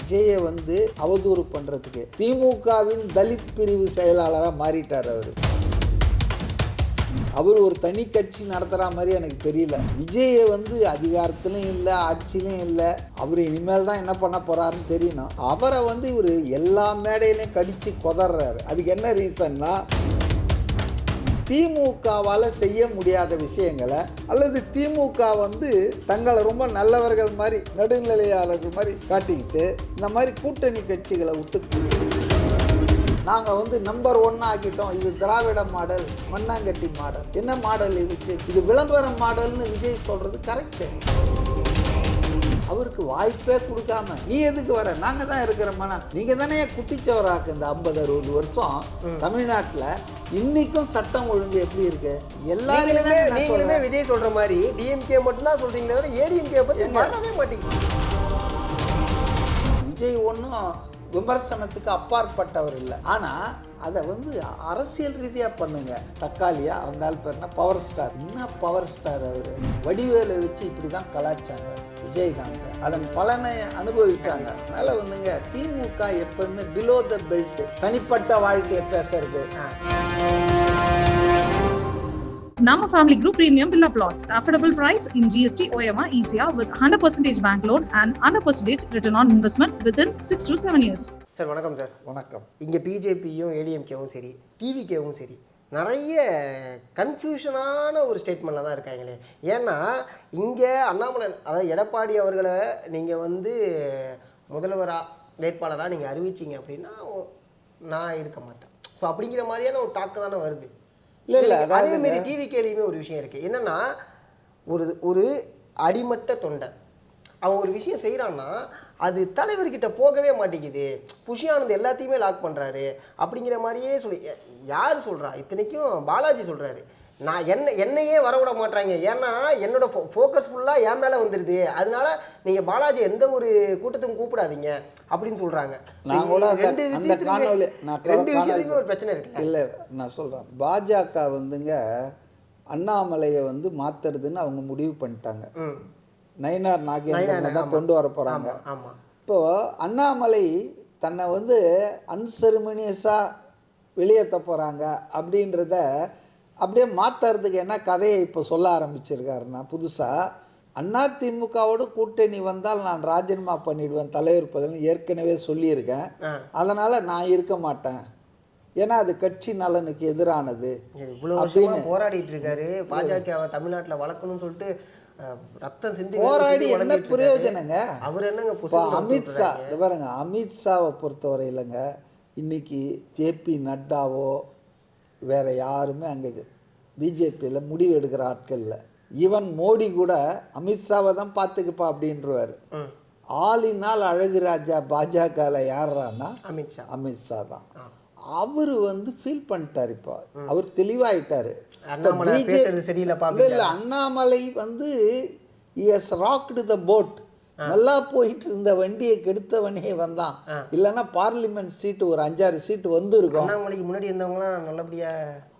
விஜயை வந்து அவதூறு பண்றதுக்கு திமுகவின் தலித் பிரிவு செயலாளராக மாறிட்டார் அவர். அவர் ஒரு தனி கட்சி நடத்துகிற மாதிரி எனக்கு தெரியல. விஜயை வந்து அதிகாரத்திலும் இல்லை ஆட்சியிலும் இல்லை. அவர் இனிமேல் தான் என்ன பண்ண போறாருன்னு தெரியணும். அவரை வந்து இவர் எல்லா மேடையிலையும் கடித்து கொதறாரு அதுக்கு என்ன ரீசன்னா திமுகவால் செய்ய முடியாத விஷயங்களை அல்லது திமுக வந்து தங்களை ரொம்ப நல்லவர்கள் மாதிரி நடுநிலையாளர்கள் மாதிரி காட்டிக்கிட்டு இந்த மாதிரி கூட்டணி கட்சிகளை விட்டு நாங்கள் வந்து நம்பர் ஒன் ஆக்கிட்டோம். இது திராவிட மாடல் மண்ணாங்கட்டி மாடல். என்ன மாடல் இருந்துச்சு இது விளம்பரம் மாடல்னு விஜய் சொல்கிறது கரெக்டு அவருக்கு வாய்ப்பே கொடுக்காம நீ எதுக்கு வர? நாங்க தான் இருக்கிறோம்னா நீங்க தானே குட்டிச்சவராக்கு இந்த ஐம்பது அறுபது வருஷம் தமிழ்நாட்டுல இன்னைக்கும் சட்டம் ஒழுங்கு எப்படி இருக்கு? எல்லாரையுமே நீங்களுமே. விஜய் சொல்ற மாதிரி டிஎம்கே மட்டும் தான் சொல்றீங்களே தவிர ஏடிஎம்கே பத்தி என்ன? பண்ணவே மாட்டீங்க. விஜய் ஒன்றும் விமர்சனத்துக்கு அப்பாற்பட்டவர் இல்லை. ஆனால் அதை வந்து அரசியல் ரீதியாக பண்ணுங்க. தக்காளியா அந்த ஆள் பேர்னா பவர் ஸ்டார் என்ன பவர் ஸ்டார் அவர்? வடிவேலை வச்சு இப்படி தான் கலாச்சாங்க விஜயகாந்த் அதன் பலனை அனுபவிச்சாங்க அதனால வந்துங்க திமுக எப்பவுமே பிலோ த பெல்ட் தனிப்பட்ட வாழ்க்கையை பேசுறது Nama Family Group Premium Villa Plots. Affordable price in GST OMR easier with 100% bank loan and 100% return on investment within 6 to 7 years. Sir வணக்கம் சார் வணக்கம் இங்கே பிஜேபியும் ஏடிஎம்கேவும் சரி டிவிகேவும் சரி நிறைய கன்ஃபியூஷனான ஒரு ஸ்டேட்மெண்ட்டில் தான் இருக்காங்களே. ஏன்னா இங்கே அண்ணாமலை அதாவது எடப்பாடி அவர்களை நீங்கள் வந்து முதல்வராக வேட்பாளராக நீங்கள் அறிவிச்சீங்க அப்படின்னா நான் இருக்க மாட்டேன். ஸோ அப்படிங்கிற மாதிரியான ஒரு டாக்கு தானே வருது. இல்ல, இல்ல, அதே அதாவதுங்க- மாதிரி டிவிகேலையுமே ஒரு விஷயம் இருக்குது என்னன்னா ஒரு ஒரு அடிமட்ட தொண்டை அவன் ஒரு விஷயம் செய்கிறான்னா அது தலைவர்கிட்ட போகவே மாட்டேங்குது. புஷி ஆனந்த் எல்லாத்தையுமே லாக் பண்ணுறாரு அப்படிங்கிற மாதிரியே சொல்லி யார் சொல்கிறா இத்தனைக்கும் பாலாஜி சொல்கிறாரு நான் என்ன என்னையே வரவிட மாட்றாங்க. ஏன்னா என்னோட ஃபோக்கஸ் ஃபுல்லாக என் மேலே வந்துடுது அதனால நீங்கள் பாலாஜி எந்த ஒரு கூட்டத்துக்கும் கூப்பிடாதீங்க அப்படின்னு சொல்கிறாங்க ரெண்டு ரெண்டு விஷயத்துலையுமே ஒரு பிரச்சனை இருக்குல்ல. இல்லை நான் சொல்கிறேன் பாஜக வந்துங்க அண்ணாமலையை வந்து மாத்துறதுன்னு அவங்க முடிவு பண்ணிட்டாங்க. நயினார் நாகேந்திரனை தான். கொண்டு வர போகிறாங்க ஆமாம் ஆமாம் இப்போ அண்ணாமலை தன்னை வந்து அன்செரிமனியஸாக வெளியேற்ற போகிறாங்க அப்படின்றத அப்படியே மாற்றுறதுக்கு என்ன கதையை இப்போ சொல்ல ஆரம்பிச்சிருக்காருன்னா புதுசாக அண்ணா திமுகவோட கூட்டணி வந்தால் நான் ராஜினாமா பண்ணிடுவேன் தலைவர் பதவின்னு ஏற்கனவே சொல்லியிருக்கேன். அதனால் நான் இருக்க மாட்டேன். ஏன்னா அது கட்சி நலனுக்கு எதிரானது. வருஷமா போராடிட்டு இருக்காரு. பாஜகவை தமிழ்நாட்டுல வளர்க்கணும்னு சொல்லிட்டு ரத்தம் சிந்தி போராடி என்ன. பிரயோஜனங்க? அவர் என்னங்க அமித்ஷா இது பாருங்க அமித்ஷாவை பொறுத்தவரையிலங்க இன்னைக்கு ஜேபி நட்டாவோ வேற யாருமே அங்கே பிஜேபியில் முடிவு எடுக்கிற ஆட்கள் இல்லை. ஈவன் மோடி கூட அமித்ஷாவை தான் பார்த்துக்குப்பா அப்படின்றவாரு. ஆளினால் அழகு ராஜா பாஜகவில் யாருறான்னா அமித்ஷா அமித்ஷா தான். அவர் வந்து ஃபீல் பண்ணிட்டார் இப்போ. அவர் தெளிவாயிட்டாரு. இல்ல இல்ல அண்ணாமலை வந்து எஸ் ராக்டு த போட் நல்லா போயிட்டு இருந்த வண்டியை கெடுத்தவனே வந்தான். இல்லைன்னா பார்லிமெண்ட் சீட்டு ஒரு அஞ்சாறு சீட்டு வந்துருக்கும். அண்ணாமலைக்கு முன்னாடி இருந்தவங்களாம் நல்லபடியா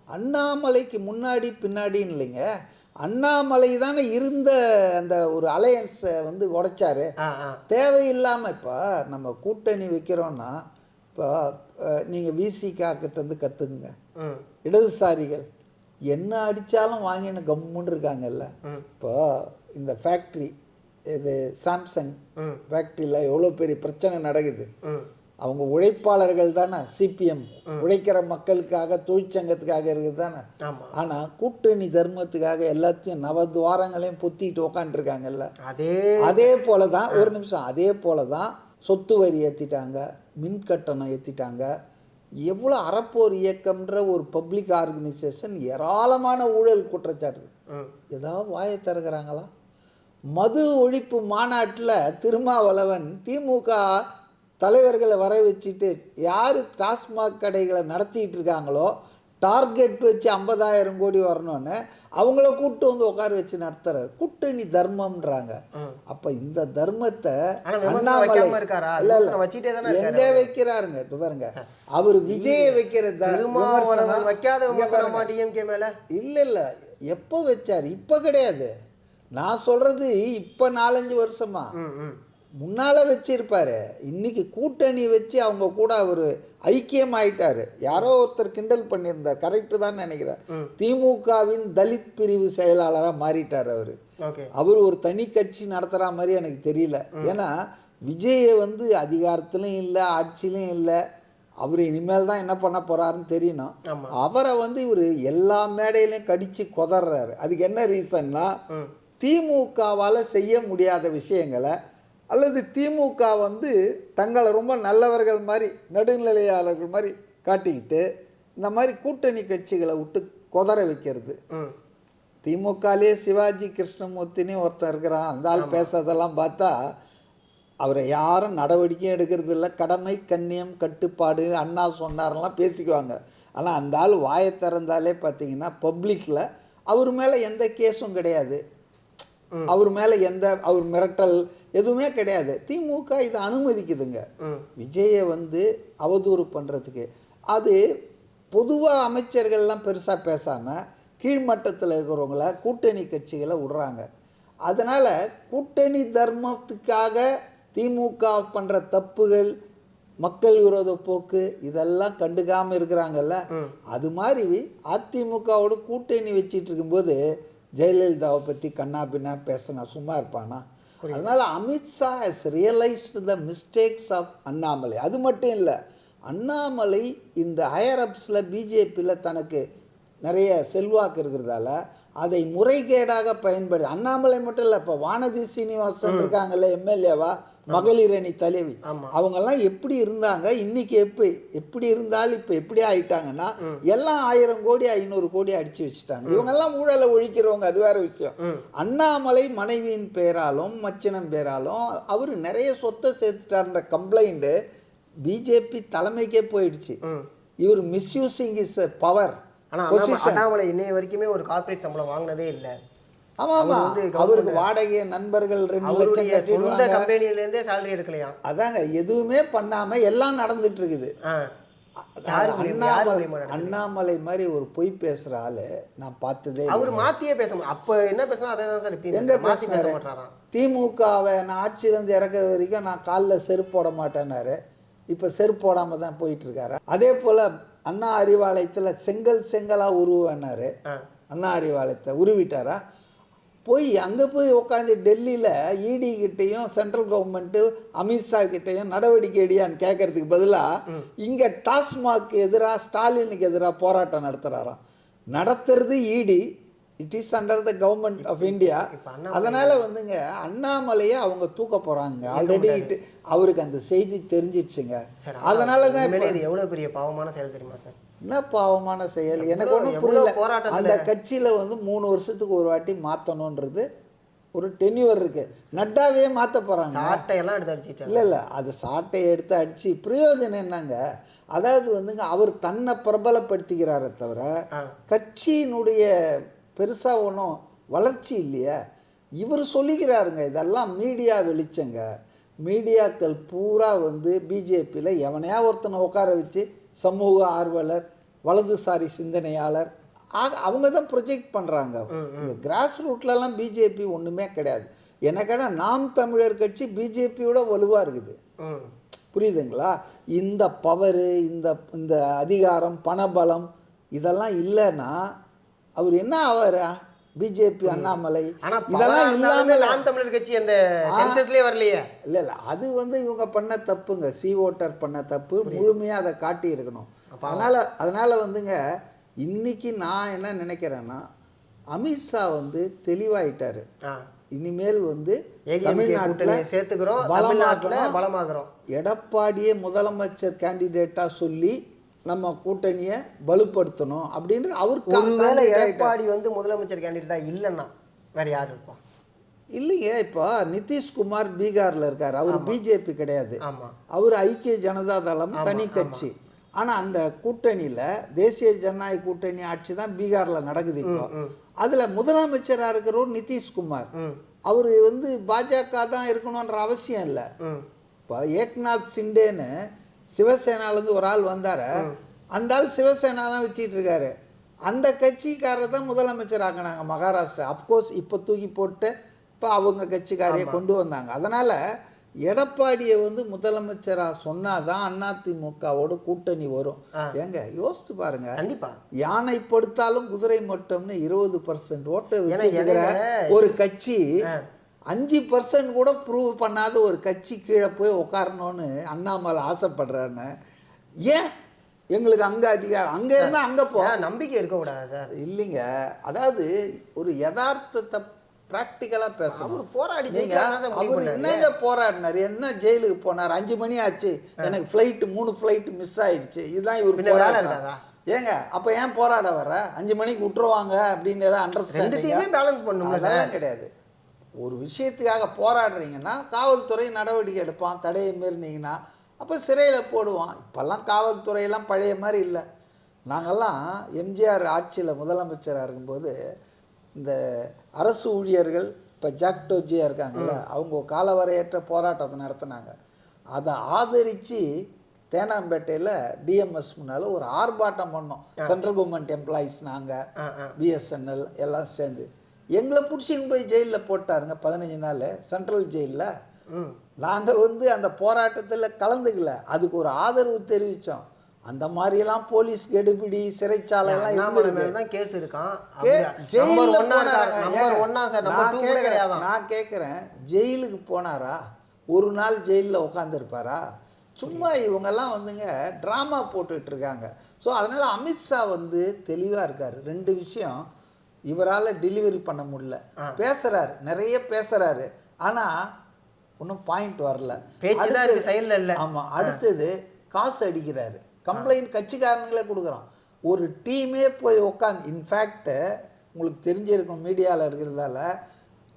அண்ணாமலைக்கு முன்னாடி பின்னாடின்னு இல்லைங்க. அண்ணாமலை தானே இருந்த அந்த ஒரு அலையன்ஸை வந்து உடைச்சாரு. ஆ ஆ. தேவையில்லாம இப்போ நம்ம கூட்டணி வைக்கிறோம்னா இப்போ நீங்கள் விசிகா கிட்ட இருந்து கற்றுக்குங்க இடதுசாரிகள் என்ன அடித்தாலும் வாங்கின்னு கம்முன்னு இருக்காங்கல்ல? இப்போ இந்த ஃபேக்ட்ரி இது சாம்சங் ஃபேக்ட்ரியில் எவ்வளோ பெரிய பிரச்சனை நடக்குது? அவங்க உழைப்பாளர்கள் தானே சிபிஎம் உழைக்கிற மக்களுக்காக தொழிற்சங்கத்துக்காக இருக்குது தானே? ஆனால் கூட்டணி தர்மத்துக்காக எல்லாத்தையும் நவத்வாரங்களையும் பொத்திட்டு உக்காந்துருக்காங்கல்ல? அதே அதே போல தான் ஒரு நிமிஷம் அதே போல தான் சொத்து வரி ஏற்றிட்டாங்க மின் கட்டணம் ஏற்றிட்டாங்க எவ்வளோ அறப்போர் இயக்கம்ன்ற ஒரு பப்ளிக் ஆர்கனைசேஷன் ஏராளமான ஊழல் குற்றச்சாட்டு ஏதாவது வாயை திறக்கிறாங்களா? மது ஒழிப்பு மாநாட்டில் திருமாவளவன் திமுக தலைவர்களை வர வச்சுட்டு யார் டாஸ்மாக் கடைகளை நடத்திட்டு இருக்காங்களோ டார்கெட் வச்சு ஐம்பதாயிரம் கோடி வரணும்னு அவங்கள கூப்பிட்டு வந்து உட்கார வச்சு நடத்துறாரு. கூட்டணி தர்மம்ன்றாங்க. அப்ப இந்த தர்மத்தை அண்ணாமலை? இல்ல இல்ல. எங்க வைக்கிறாருங்க? இது பாருங்க. அவர் விஜய வைக்கிற இல்ல இல்ல. எப்போ வச்சார்? இப்போ கிடையாது. நான் சொல்றது இப்போ நாலஞ்சு வருஷமா. முன்னால் வச்சிருப்பாரு. இன்னைக்கு கூட்டணி வச்சு அவங்க கூட அவர் ஐக்கியம் ஆயிட்டாரு யாரோ ஒருத்தர் கிண்டல் பண்ணியிருந்தார். கரெக்டு தான் நினைக்கிறேன். திமுகவின் தலித் பிரிவு செயலாளராக மாறிட்டார் அவர். அவர் ஒரு தனி கட்சி நடத்துகிற மாதிரி எனக்கு தெரியல. ஏன்னா விஜயை வந்து அதிகாரத்திலும் இல்லை ஆட்சியிலும் இல்லை. அவர் இனிமேல் தான் என்ன பண்ண போறாருன்னு தெரியணும். அவரை வந்து இவர் எல்லா மேடையிலையும் கடிச்சு கொதறாரு அதுக்கு என்ன ரீசன்னா திமுகவால் செய்ய முடியாத விஷயங்களை அல்லது திமுக வந்து தங்களை ரொம்ப நல்லவர்கள் மாதிரி நடுநிலையாளர்கள் மாதிரி காட்டிக்கிட்டு இந்த மாதிரி கூட்டணி கட்சிகளை விட்டு கொதற வைக்கிறது. திமுகலே சிவாஜி கிருஷ்ணமூர்த்தின்னு ஒருத்தர் இருக்கிறான். அந்த ஆள் பேசுறதெல்லாம் பார்த்தா அவரை யாரும் நடவடிக்கையும் எடுக்கிறது இல்லை கடமை கண்ணியம் கட்டுப்பாடு அண்ணா சொன்னாரெல்லாம் பேசிக்குவாங்க. ஆனால் அந்த ஆள் வாயை திறந்தாலே பார்த்தீங்கன்னா பப்ளிக்கில் அவர் மேலே எந்த கேஸும் கிடையாது. அவர் மேலே எந்த அவர் மிரட்டல் எதுவுமே கிடையாது. திமுக இதை அனுமதிக்குதுங்க. விஜயை வந்து அவதூறு பண்ணுறதுக்கு அது பொதுவாக அமைச்சர்கள்லாம் பெருசாக பேசாமல் கீழ்மட்டத்தில் இருக்கிறவங்கள கூட்டணி கட்சிகளை விடுறாங்க. அதனால் கூட்டணி தர்மத்துக்காக திமுக பண்ணுற தப்புகள் மக்கள் விரோத போக்கு இதெல்லாம் கண்டுக்காமல் இருக்கிறாங்கல்ல. அது மாதிரி அதிமுகவோட கூட்டணி வச்சிட்டு இருக்கும்போது ஜெயலலிதாவை பற்றி கண்ணா பின்னா பேசினா சும்மா இருப்பானா? அதனால Amit Shah has realised the mistakes of Annamalai. அது மட்டும் இல்லை அண்ணாமலை இந்த ஹையர் அப்ஸில் பிஜேபியில் தனக்கு நிறைய செல்வாக்கு இருக்கிறதால அதை முறைகேடாக பயன்படுத்தி அண்ணாமலை மட்டும் இல்லை இப்போ வானதி சீனிவாசன் இருக்காங்கல்ல எம்எல்ஏவா மகளிர் அணி தலைவி. அவங்கெல்லாம் எப்படி இருந்தாங்க இன்னைக்கு எப்படி எப்படி இருந்தாலும் இப்போ எப்படி ஆயிட்டாங்கன்னா எல்லாம் ஆயிரம் கோடி ஐநூறு கோடி அடிச்சு வச்சுட்டாங்க. இவங்கெல்லாம் ஊழலை ஒழிக்கிறவங்க அது வேற விஷயம். அண்ணாமலை மனைவியின் பேராலும் மச்சினம் பேராலும் அவர் நிறைய சொத்தை சேர்த்துட்டார்ன்ற கம்ப்ளைண்ட்டு பிஜேபி தலைமைக்கே போயிடுச்சு. இவர் மிஸ்யூசிங் இஸ் பவர் ஆனா அண்ணாமலை இன்னைய வரைக்குமே ஒரு கார்ப்பரேட் சம்பளம் வாங்கினதே இல்ல. ஆமா ஆமா. அவர் வந்து அவருக்கு வாடகை நண்பர்கள் ரெண்டு லட்சம் கட்டிடுவாங்க. கம்பெனில இருந்தே salary எடுக்கலையாம் அதாங்க எதுவுமே பண்ணாம எல்லாம் நடந்துட்டு இருக்குது அண்ணாமலை மாதிரி ஒரு பொய் பேசுற ஆளு நான் பார்த்ததே அவர். மாத்தியே பேச அப்ப என்ன பேசினா அதே தான் சார் எங்க பேசினாரு? திமுகவை நான் ஆட்சியிலேருந்து இறக்குற வரைக்கும் நான் காலில் செருப்பு போட மாட்டேன்னாரு. இப்போ செருப்பு போடாம தான் போயிட்டு இருக்காரு அதே போல அண்ணா அறிவாலயத்தில் செங்கல் செங்கலா உருவேன்னாரு. ஆ. அண்ணா அறிவாலயத்தை உருவிட்டாரா? போய் அங்கே போய் உட்காந்து டெல்லியில் இடி கிட்டேயும் சென்ட்ரல் கவர்மெண்ட்டு அமித்ஷா கிட்டேயும் நடவடிக்கை எடுயான்னு கேட்கறதுக்கு பதிலாக இங்கே டாஸ்மாக் எதிராக ஸ்டாலினுக்கு எதிராக போராட்டம் நடத்துகிறாராம் நடத்துறது it it is under the government of India அதனால வந்துங்க அண்ணாமலையை அவங்க தூக்க போகிறாங்க ஆல்ரெடி அவருக்கு அந்த செய்தி தெரிஞ்சிடுச்சுங்க. அதனால தான் எவ்வளவு பெரிய பாவமான செயல் தெரியுமா சார்? என்ன பாவமான செயல்? எனக்கு ஒன்றும் புரியல. அந்த கட்சியில வந்து மூணு வருஷத்துக்கு ஒரு வாட்டி மாற்றணுன்றது ஒரு டென்யூர் இருக்கு. நட்டாவே மாற்ற போகிறாங்க சாட்டையெல்லாம் எடுத்து அடிச்சிட்டாங்க. இல்லை இல்லை. அது சாட்டையை எடுத்து அடித்து பிரயோஜனம் என்னங்க? அதாவது வந்துங்க அவர் தன்னை பிரபலப்படுத்திக்கிறாரே தவிர. கட்சியினுடைய பெருசாக ஒன்றும் வளர்ச்சி இல்லையே. இவர் சொல்லிக்கிறாருங்க இதெல்லாம் மீடியா வெளிச்சங்க. மீடியாக்கள் பூரா வந்து பிஜேபியில் எவனையா ஒருத்தனை உட்கார வச்சு சமூக ஆர்வலர் வலதுசாரி சிந்தனையாளர். ஆக அவங்க தான் ப்ரொஜெக்ட் பண்ணுறாங்க இந்த கிராஸ் ரூட்லலாம் பிஜேபி ஒன்றுமே கிடையாது. எனக்கடா நாம் தமிழர் கட்சி பிஜேபியோட வலுவாக இருக்குது. புரியுதுங்களா? இந்த பவரு இந்த இந்த அதிகாரம் பணபலம் இதெல்லாம் இல்லைன்னா அவர் என்ன ஆவாரா? பிஜேபி அண்ணாமலை இதெல்லாம் இல்லாமல் நாம் தமிழர் கட்சி அந்த சென்சஸ்லயே வரலையே. இல்லை இல்லை. அது வந்து இவங்க பண்ண தப்புங்க. சி ஓட்டர் பண்ண தப்பு. முழுமையாக அதை காட்டி இருக்கணும் அதனால் அதனால் வந்துங்க இன்னைக்கு நான் என்ன நினைக்கிறேன்னா அமித்ஷா வந்து தெளிவாயிட்டாரு. இனிமேல் வந்து கூட்டணியை சேர்த்துக்கிறோம் தமிழ்நாட்டுல பலமாக்குறோம் எடப்பாடியே முதலமைச்சர் கேண்டிடேட்டாக சொல்லி நம்ம கூட்டணியை வலுப்படுத்தணும் அப்படின்னு அவருக்கு ஒருவேளை எடப்பாடி வந்து முதலமைச்சர் கேண்டிடேட்டா இல்லைன்னா வேற யார் இருப்பா? இல்லைங்க இப்போ நிதிஷ்குமார் பீகார்ல இருக்கார். அவர் பிஜேபி கிடையாது. அவர் ஐக்கிய ஜனதா தளம் தனி கட்சி. ஆனா அந்த கூட்டணியில தேசிய ஜனநாயக கூட்டணி ஆட்சி தான் பீகார்ல நடக்குது இப்போ. அதுல முதலமைச்சரா இருக்கிறவர் நிதிஷ்குமார். அவர் வந்து பாஜக தான் இருக்கணுன்ற அவசியம் இல்லை. இப்போ ஏக்நாத் சிண்டேன்னு சிவசேனாலேருந்து ஒரு ஆள் வந்தார. அந்த ஆள் சிவசேனா தான் வச்சிட்டு இருக்காரு. அந்த கட்சிக்காரர் தான் முதலமைச்சர் ஆக்கினாங்க மகாராஷ்டிரா. அப்கோர்ஸ் இப்போ தூக்கி போட்டு இப்போ அவங்க கட்சிக்காரையே கொண்டு வந்தாங்க. அதனால் எடப்பாடியை வந்து முதலமைச்சராக சொன்னாதான் அதிமுகவோட கூட்டணி வரும். ஏங்க யோசித்து பாருங்க. கண்டிப்பா. யானை படுத்தாலும் குதிரை மட்டம்னு இருபது பர்சன்ட் ஓட்டை இடையில- ஒரு கட்சி. அஞ்சு பர்சன்ட் கூட ப்ரூவ் பண்ணாத ஒரு கட்சி கீழே போய் உட்காரணும்னு அண்ணாமலை ஆசைப்படுறான்னு ஏன்? எங்களுக்கு அங்கே அதிகாரம் அங்கே இருந்தால் அங்கே போ. நம்பிக்கை இருக்கக்கூடாதா சார்? இல்லைங்க. அதாவது ஒரு யதார்த்தத்தை ப்ராக்டிக்கலாக பேசணும். அவர் போராடி அவர். என்னங்க போராடினார்? என்ன ஜெயிலுக்கு போனார்? அஞ்சு மணி ஆச்சு. எனக்கு ஃப்ளைட்டு மூணு ஃப்ளைட்டு மிஸ் ஆயிடுச்சு. இதுதான் இவர் இருக்காதா? ஏங்க அப்போ ஏன் போராட வர? அஞ்சு மணிக்கு விட்டுருவாங்க அப்படின்னு ஏதாவது அண்டர்ஸ்டாண்டிங் பேலன்ஸ் பண்ணணும்ல சார். அதெல்லாம் கிடையாது. ஒரு விஷயத்துக்காக போராடுறீங்கன்னா காவல்துறை நடவடிக்கை எடுப்பான் தடையை மீறினீங்கன்னா அப்போ சிறையில் போடுவான். இப்போல்லாம் காவல்துறையெல்லாம் பழைய மாதிரி இல்லை. நாங்கள்லாம் எம்ஜிஆர் ஆட்சியில் முதலமைச்சராக இருக்கும்போது இந்த அரசு ஊழியர்கள் இப்போ ஜாக்டோஜியாக இருக்காங்கல்ல அவங்க காலவரையற்ற போராட்டத்தை நடத்தினாங்க. அதை ஆதரித்து தேனாம்பேட்டையில் டிஎம்எஸ் முன்னால் ஒரு ஆர்ப்பாட்டம் பண்ணோம். சென்ட்ரல் கவர்மெண்ட் எம்ப்ளாயீஸ் நாங்கள். பிஎஸ்என்எல் எல்லாம் சேர்ந்து. எங்களை பிடிச்சின்னு போய் ஜெயிலில் போட்டாருங்க பதினஞ்சு நாள். சென்ட்ரல் ஜெயிலில் நாங்கள் வந்து அந்த போராட்டத்தில் கலந்துக்கல. அதுக்கு ஒரு ஆதரவு தெரிவித்தோம் அந்த மாதிரியெல்லாம் போலீஸ் கெடுபிடி சிறைச்சாலை எல்லாம் அண்ணாமலை இருந்திருக்கு. கேஸ் இருக்கான் ஜெயில்ல நம்பர் நான் கேட்கிறேன், ஜெயிலுக்கு போனாரா? ஒரு நாள் ஜெயிலில் உட்காந்துருப்பாரா சும்மா இவங்கெல்லாம் வந்துங்க ட்ராமா போட்டுட்டு இருக்காங்க ஸோ அதனால் அமித்ஷா வந்து தெளிவாக இருக்கார். ரெண்டு விஷயம் இவரால் டெலிவரி பண்ண முடியல. பேசுகிறாரு நிறைய பேசுகிறாரு ஆனால் ஒன்றும் பாயிண்ட் வரல. ஆமாம் அடுத்தது காசு அடிக்கிறாரு. கம்ப்ளைண்ட் கட்சிக்காரங்களே கொடுக்குறான் ஒரு டீமே போய் உட்காந்து இன்ஃபேக்ட் உங்களுக்கு தெரிஞ்சிருக்கும் மீடியாவில் இருக்கிறதால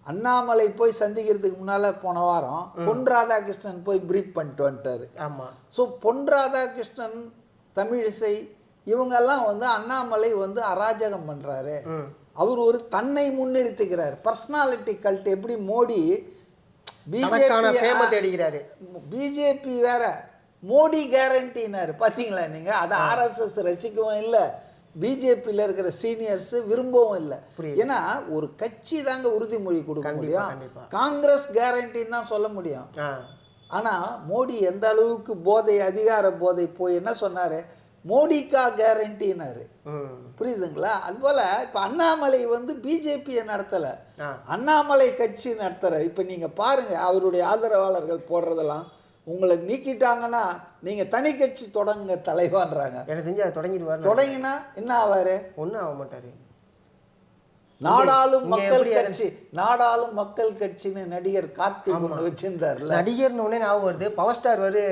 அண்ணாமலை போய் சந்திக்கிறதுக்கு முன்னால் போன வாரம் பொன் ராதாகிருஷ்ணன் போய் பிரீஃப் பண்ணிட்டு வந்துட்டாரு. ஆமா. ஸோ பொன் ராதாகிருஷ்ணன் தமிழிசை இவங்கெல்லாம் வந்து அண்ணாமலை வந்து அராஜகம் பண்ணுறாரு அவர் ஒரு தன்னை முன்னிறுத்துக்கிறார் பர்சனாலிட்டி கல்ட் எப்படி மோடி பிஜேபி பிஜேபி வேற மோடி கேரண்டினாரு. பார்த்தீங்களா நீங்கள் அதை ஆர்எஸ்எஸ் ரசிக்கவும் இல்லை பிஜேபியில் இருக்கிற சீனியர்ஸ் விரும்பவும் இல்லை. ஏன்னா ஒரு கட்சி தாங்க உறுதிமொழி கொடுக்க முடியும். காங்கிரஸ் கேரண்டின்னு தான் சொல்ல முடியும். ஆனால் மோடி எந்த அளவுக்கு போதை அதிகார போதை போய் என்ன சொன்னார்? மோடிக்கா கேரண்டினாரு. புரியுதுங்களா? அதுபோல் இப்போ அண்ணாமலை வந்து பிஜேபியை நடத்தலை. அண்ணாமலை கட்சி நடத்துகிற இப்போ நீங்கள் பாருங்கள் அவருடைய ஆதரவாளர்கள் போடுறதெல்லாம். உங்களை நீக்கிட்டாங்கன்னா நீங்கள் தனி கட்சி தொடங்குங்க தலைவான்றாங்க எனக்கு தெரிஞ்சு அதை தொடங்கிடுவார் தொடங்கினா என்ன ஆவாரு? ஒன்றும் ஆக மாட்டாரு. நாடாளும் மக்கள் கட்சி நாடாளும் மக்கள் கட்சின்னு நடிகர் கார்த்திக் ஒன்று வச்சிருந்தார்ல. நடிகர்னு உடனே ஞாபகம் வருது. பவர் ஸ்டார் வரு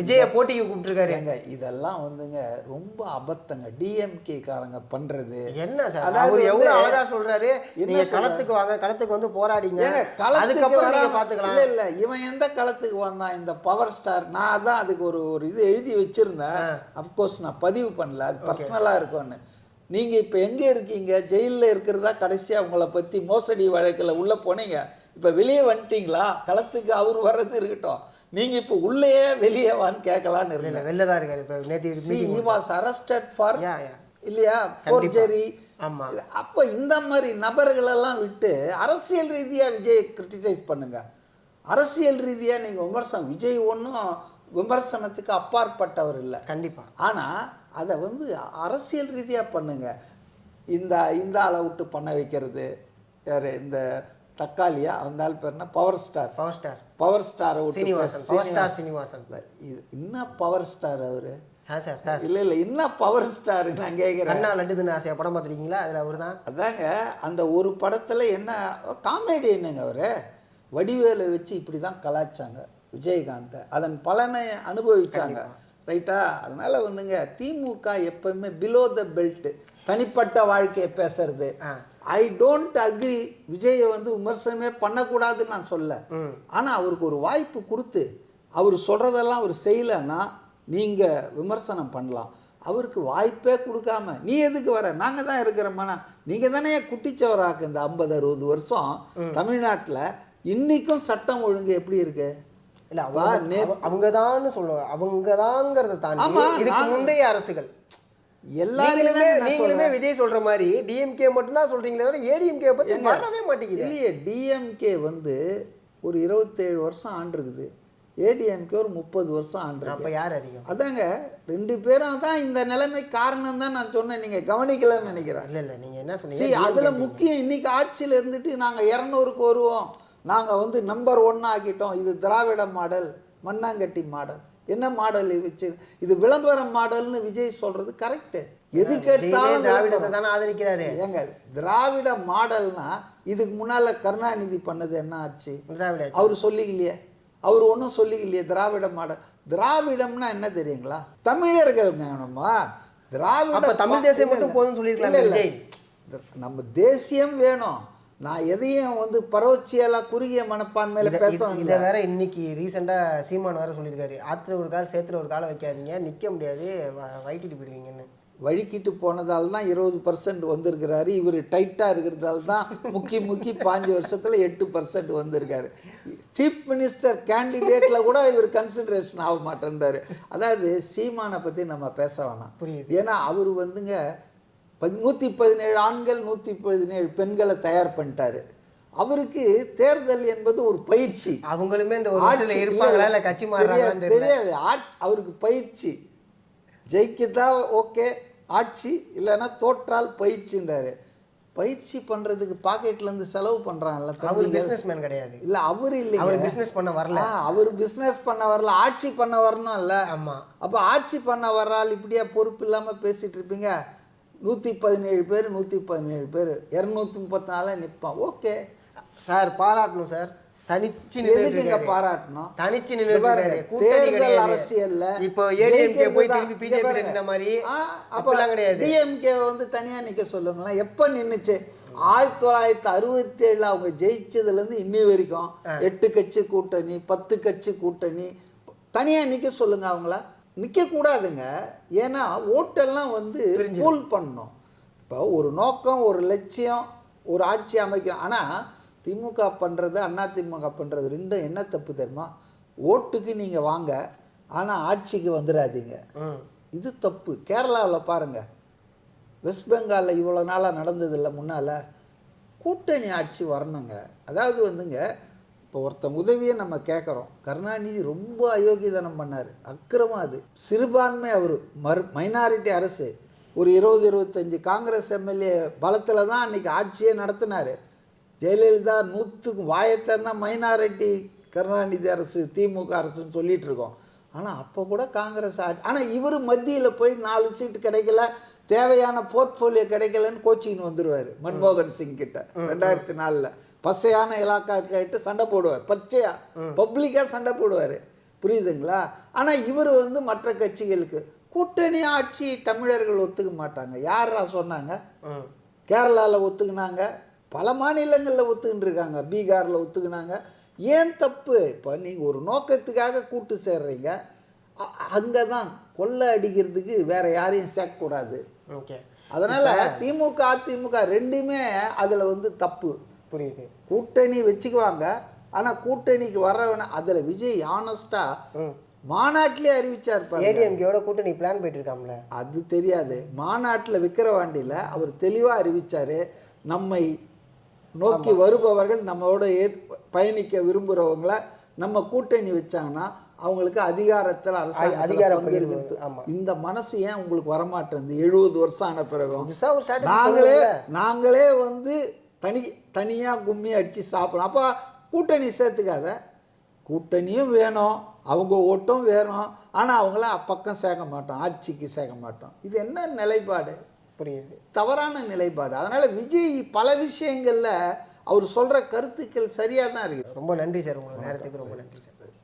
விஜய போட்டிக்கு கூப்பிட்டுருக்காரு. ஏங்க இதெல்லாம் வந்துங்க ரொம்ப அபத்தங்க. டிஎம்கே காரங்க பண்றது. என்ன சார்? அதாவது எவ்வளவு அழகா சொல்றாரு. நீங்க? களத்துக்கு வாங்க களத்துக்கு வந்து போராடிங்க. களத்துக்கு பாத்துக்கலாம். இல்ல இல்ல இவன் எந்த களத்துக்கு வந்தான் இந்த பவர் ஸ்டார் நான் தான் அதுக்கு ஒரு ஒரு இது எழுதி வச்சிருந்தேன். அப்கோர்ஸ் நான் பதிவு பண்ணல. அது பர்சனலா இருக்கும்னு. நீங்க இப்ப எங்க இருக்கீங்க? ஜெயில்ல இருக்கிறதா கடைசியா உங்களை பத்தி மோசடி வழக்குல உள்ள போனீங்க. இப்ப வெளியே வந்துட்டீங்களா? களத்துக்கு அவர் வர்றது இருக்கட்டும். நீங்க இப்ப உள்ளேயே வெளியே வான்னு கேட்கலான்னு இல்ல வெளில தான் இருக்காரு. இப்ப சி he was arrested ஃபார் இல்லையா? ஃபோர்ஜரி ஆமா. அப்போ இந்த மாதிரி நபர்களெல்லாம் விட்டு அரசியல் ரீதியாக விஜய் கிரிட்டிசைஸ் பண்ணுங்க. அரசியல் ரீதியாக நீங்கள் விமர்சனம் விஜய் ஒன்றும் விமர்சனத்துக்கு அப்பாற்பட்டவர் இல்லை. கண்டிப்பா. ஆனால் அதை வந்து அரசியல் ரீதியாக பண்ணுங்க. இந்த இந்த ஆளை விட்டு பண்ண வைக்கிறது. யார்? இந்த தக்காளியா? அந்த ஆள் பேர் என்ன? Power star power star power ஸ்டாரை Srinivasan. இது என்ன பவர் ஸ்டார் அவர்? இல்லை இல்லை என்ன பவர் ஸ்டார் நான் கேட்குறேன் கண்ணா லட்டுதுன்னு ஆசையா? படம் பார்த்துருக்கீங்களா? அதுல அவர் தான் அதாங்க அந்த ஒரு படத்தில் என்ன காமெடி என்னங்க அவர்? வடிவேலை வச்சு இப்படி தான் கலாய்ச்சாங்க விஜயகாந்தை அதன் பலனை அனுபவிச்சாங்க. ரைட்டா? அதனால வந்துங்க திமுக எப்பவுமே பிலோ த பெல்ட் தனிப்பட்ட வாழ்க்கையை பேசுறது. ஐ டோன்ட் அக்ரி விஜயை வந்து விமர்சனமே பண்ணக்கூடாதுன்னு நான் சொல்ல. ஆனால் அவருக்கு ஒரு வாய்ப்பு கொடுத்து அவர் சொல்கிறதெல்லாம் அவர் செய்யலைன்னா நீங்கள் விமர்சனம் பண்ணலாம். அவருக்கு வாய்ப்பே கொடுக்காம நீ எதுக்கு வர? நாங்கள் தான் இருக்கிறோம்னா நீங்கள் தானே குட்டிச்சவராக்கு இந்த ஐம்பது அறுபது வருஷம் தமிழ்நாட்டில் இன்னைக்கும் சட்டம் ஒழுங்கு எப்படி இருக்கு? இல்ல அவங்க அவங்க தான் சொல்லுவாங்க. அவங்க தாங்கிறத தாண்டி இதுக்கு முந்தைய அரசுகள். எல்லாருமே நீங்களுமே விஜய் சொல்ற மாதிரி டிஎம்கே மட்டும் தான் சொல்றீங்களே தவிர ஏடிஎம்கே பத்தி வரவே மாட்டேங்குது. இல்லையே டிஎம்கே வந்து ஒரு இருபத்தேழு வருஷம் ஆண்டிருக்குது. ஏடிஎம்கே ஒரு முப்பது வருஷம் ஆண்டிருக்கு. அப்ப யார் அதிகம்? அதாங்க ரெண்டு பேரும் தான் இந்த நிலைமை காரணம் தான் நான் சொன்னேன். நீங்கள் கவனிக்கலன்னு நினைக்கிறேன். இல்ல இல்ல நீங்க என்ன சொன்னீங்க? அதில் முக்கியம் இன்னைக்கு ஆட்சியில் இருந்துட்டு நாங்கள் இரநூறுக்கு வருவோம். நாங்கள் வந்து நம்பர் ஒன் ஆக்கிட்டோம். இது திராவிட மாடல் மண்ணாங்கட்டி மாடல். என்ன மாடல் வச்சு? இது விளம்பர மாடல்னு விஜய் சொல்றது கரெக்டு எது கேட்டாலும் திராவிடத்தை விளம்பரம். தானே ஆதரிக்கிறாரு. ஏங்க திராவிட மாடல்னா இதுக்கு முன்னால கருணாநிதி பண்ணது என்ன ஆச்சு? திராவிட அவர் சொல்லிக்கலையே. அவர் ஒன்றும் சொல்லிக்கலையே திராவிட மாடல். திராவிடம்னா என்ன தெரியுங்களா? தமிழர்கள் வேணுமா திராவிட தமிழ் தேசியம் மட்டும். விஜய். த- நம்ம தேசியம் வேணும். நான் எதையும் வந்து பரவச்சியெல்லாம் குறுகிய மனப்பான்மையில பேசணும் இத வேற இன்னைக்கு ரீசெண்டா சீமான் வேற சொல்லியிருக்காரு. ஆத்துல ஒரு கால் சேத்துல ஒரு காலை வைக்காதீங்க. நிக்க முடியாது. வ- வயிட்டிட்டு போயிடுவீங்கன்னு. வழிக்கிட்டு போனதால தான் இருபது பர்சன்ட் வந்திருக்கிறாரு. இவர் டைட்டாக இருக்கிறதால தான் முக்கி முக்கி பாஞ்சு வருஷத்துல எட்டு பர்சன்ட் வந்திருக்காரு. சீஃப் மினிஸ்டர் கேண்டிடேட்ல கூட இவர் கன்சிடரேஷன் ஆக மாட்டேன்றாரு. அதாவது சீமானை பற்றி நம்ம பேச வேணாம். ஏன்னா அவர் வந்துங்க நூற்றி பதினேழு ஆண்கள் நூற்றி பதினேழு பெண்களை தயார் பண்ணிட்டாரு. அவருக்கு தேர்தல் என்பது ஒரு பயிற்சி. அவங்களுமே இந்த இல்ல இல்ல, கட்சி தெரியாது ஆட்சி அவருக்கு பயிற்சி. ஜெயிக்கதா ஓகே ஆட்சி இல்லைன்னா தோற்றால் பயிற்சின்றாரு. பயிற்சி பண்றதுக்கு பாக்கெட்ல இருந்து செலவு பண்றாங்கல்ல அவர் தம்பிங்க பிசினஸ் மேன் கிடையாது. இல்ல அவர் அவர் பிசினஸ் பண்ண வரல. அவர் பிசினஸ் பண்ண வரல. ஆட்சி பண்ண வரணும் இல்ல ஆமா. அப்ப ஆட்சி பண்ண வர்றால் இப்படியா பொறுப்பு இல்லாம பேசிட்டு இருப்பீங்க? நூத்தி பதினேழு பேர் நூத்தி பதினேழு பேர். இருநூத்தி முப்பத்தி நாலு நிற்பான் ஓகே. சார் பாராட்டணும் சார். தனிச்சு எதுக்குங்க. பாராட்டணும்? தனிச்சு. கூட்டணி தேர்தல். அரசியல்ல இப்போ ஏடிஎம்கே போய் திரும்பி. பிஜேபி மாதிரி கிடையாது. டிஎம்கே வந்து தனியா நிக்க சொல்லுங்களேன். எப்ப நின்னுச்சு? ஆயிரத்தி தொள்ளாயிரத்தி அறுபத்தி ஏழுல அவங்க ஜெயிச்சதுல இருந்து இன்னி வரைக்கும் எட்டு கட்சி கூட்டணி பத்து கட்சி கூட்டணி தனியா நிக்க சொல்லுங்க அவங்கள. நிக்க கூடாதுங்க ஏன்னா ஓட்டெல்லாம் வந்து பூல் பண்ணணும் இப்போ ஒரு நோக்கம் ஒரு லட்சியம் ஒரு ஆட்சி அமைக்கணும் ஆனா திமுக பண்றது அண்ணா திமுக பண்றது ரெண்டும் என்ன தப்பு தெரியுமா? ஓட்டுக்கு நீங்க வாங்க ஆனா ஆட்சிக்கு வந்துடாதீங்க. இது தப்பு. கேரளாவில் பாருங்க. வெஸ்ட் பெங்காலில் இவ்வளோ நாளாக நடந்ததில்ல முன்னால். கூட்டணி ஆட்சி வரணுங்க. அதாவது வந்துங்க இப்போ ஒருத்தன் உதவியை நம்ம கேட்குறோம் கருணாநிதி ரொம்ப அயோக்கியதனம் பண்ணார். அக்கிரமம் அது. சிறுபான்மை அவர். மறு மைனாரிட்டி அரசு. ஒரு இருபது இருபத்தஞ்சி காங்கிரஸ் எம்எல்ஏ பலத்தில் தான் அன்றைக்கி ஆட்சியே நடத்தினார். ஜெயலலிதா நூற்றுக்கு வாயத்தான் மைனாரிட்டி கருணாநிதி அரசு திமுக அரசுன்னு சொல்லிட்டு இருக்கோம். ஆனால் அப்போ கூட காங்கிரஸ் ஆட்சி ஆனால் இவர் மத்தியில் போய் நாலு சீட்டு கிடைக்கல. தேவையான போர்ட்ஃபோலியோ கிடைக்கலன்னு கோச்சின்னு வந்துடுவார் மன்மோகன் சிங் கிட்ட. ரெண்டாயிரத்தி நாலில். பசையான இலாக்கா கேட்டு சண்டை போடுவார். பச்சையா? பப்ளிக்காக சண்டை போடுவார். புரியுதுங்களா? ஆனால் இவர் வந்து மற்ற கட்சிகளுக்கு கூட்டணி ஆட்சி தமிழர்கள் ஒத்துக்க மாட்டாங்க. யாரா சொன்னாங்க. கேரளாவில் ஒத்துக்குனாங்க. பல மாநிலங்களில் ஒத்துக்கிட்டு இருக்காங்க. பீகாரில் ஒத்துக்குனாங்க. ஏன் தப்பு? இப்போ நீங்கள் ஒரு நோக்கத்துக்காக கூட்டு சேர்றீங்க. அங்கே தான் கொள்ளை அடிக்கிறதுக்கு வேற யாரையும் சேர்க்கக்கூடாது ஓகே. அதனால் திமுக அதிமுக ரெண்டுமே அதில் வந்து தப்பு. புரியுது. கூட்டணி வச்சுக்குவாங்க. ஆனால் கூட்டணிக்கு வர்றவன அதில் விஜய் ஆனஸ்டாக மாநாட்டிலே அறிவிச்சார் ஏடிஎம்கேயோட கூட்டணி பிளான் போயிட்டு இருக்காம்ல அது தெரியாது. மாநாட்டில் விக்கிரவாண்டியில் அவர் தெளிவாக அறிவிச்சார். நம்மை நோக்கி வருபவர்கள் நம்மளோட ஏ பயணிக்க விரும்புகிறவங்கள நம்ம கூட்டணி வச்சாங்கன்னா அவங்களுக்கு அதிகாரத்தில் அதிகார அரசாங்க பகிர்வு. இந்த மனசு ஏன் உங்களுக்கு வரமாட்டேங்குது? எழுபது வருஷம் ஆன பிறகும். நாங்களே. நாங்களே வந்து தனி தனியாக கும்மி அடித்து சாப்பிடலாம் அப்போ கூட்டணி சேர்த்துக்காத. கூட்டணியும் வேணும். அவங்க ஓட்டும் வேணும். ஆனால் அவங்கள அப்பக்கம் சேர்க்க மாட்டோம். ஆட்சிக்கு சேர்க்க மாட்டோம். இது என்ன நிலைப்பாடு? புரியுது. தவறான நிலைப்பாடு. அதனால் விஜய் பல விஷயங்களில் அவர் சொல்கிற கருத்துக்கள் சரியாக தான் இருக்குது ரொம்ப நன்றி சார். உங்களோட நேரத்துக்கு ரொம்ப நன்றி சார்.